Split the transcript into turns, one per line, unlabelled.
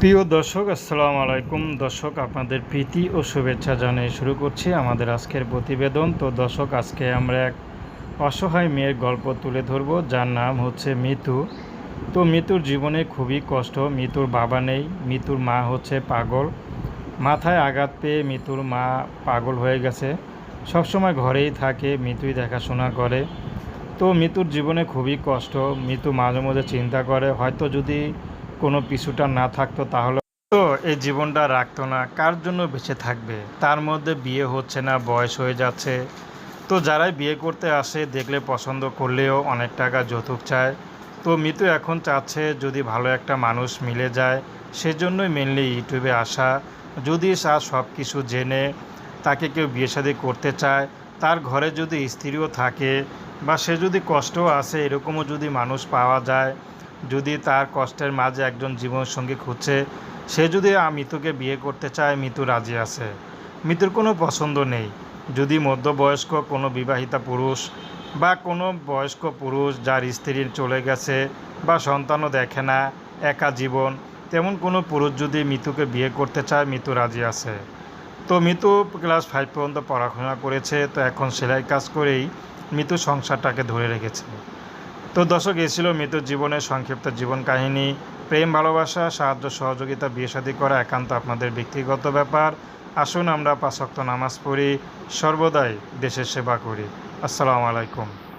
প্রিয় দর্শক, আসসালামু আলাইকুম। দর্শক, আপনাদের প্রীতি ও শুভেচ্ছা জানিয়ে শুরু করছি আমাদের আজকের প্রতিবেদন। তো দর্শক, আজকে আমরা এক অসহায় মেয়ের গল্প তুলে ধরব, যার নাম হচ্ছে মিতু। তো মিতুর জীবনে খুবই কষ্ট। মিতুর বাবা নেই, মিতুর মা হচ্ছে পাগল। মাথায় আঘাত পেয়ে মিতুর মা পাগল হয়ে গেছে। সবসময় ঘরেই থাকে, মিতুই দেখাশোনা করে। তো মিতুর জীবনে খুবই কষ্ট। মিতু মাঝে মাঝে চিন্তা করে, হয়তো যদি কোনো পিছুটা না থাকতো তাহলে তো এই জীবনটা রাখতো না। কার জন্য বেঁচে থাকবে? তার মধ্যে বিয়ে হচ্ছে না, বয়স হয়ে যাচ্ছে। তো যারাই বিয়ে করতে আসে, দেখলে পছন্দ করলেও অনেক টাকা যৌতুক চায়। তো মিতু এখন চাচ্ছে যদি ভালো একটা মানুষ মিলে যায়, সেজন্যই মেনলি ইউটিউবে আসা। যদি তার সব কিছু জেনে তাকে কেউ বিয়ে শাদী করতে চায়, তার ঘরে যদি স্ত্রীও থাকে বা সে যদি কষ্ট আসে, এরকমও যদি মানুষ পাওয়া যায় যদি তার কষ্টের মাঝে একজন জীবনসঙ্গী খুঁজছে, সে যদি মিতুকে বিয়ে করতে চায়, মিতু রাজি আছে। মিতুর কোনো পছন্দ নেই। যদি মধ্যবয়স্ক কোনো বিবাহিতা পুরুষ বা কোনো বয়স্ক পুরুষ যার স্ত্রী চলে গেছে বা সন্তানও দেখে না, একা জীবন, তেমন কোনো পুরুষ যদি মিতুকে বিয়ে করতে চায়, মিতু রাজি আছে। তো মিতু ক্লাস ফাইভ পর্যন্ত পড়াশোনা করেছে, তো এখন সেলাই কাজ করেই মিতু সংসারটাকে ধরে রেখেছে। তো দর্শক, এ ছিল মৃত জীবনের সংক্ষিপ্ত জীবন কাহিনী। প্রেম, ভালোবাসা, সাহায্য, সহযোগিতা, বিয়ে শাদী করা একান্ত আপনাদের ব্যক্তিগত ব্যাপার। আসুন আমরা পাঁচক্ত নামাজ পড়ি। সর্বদাই দেশের সেবা করি। আসসালামু আলাইকুম।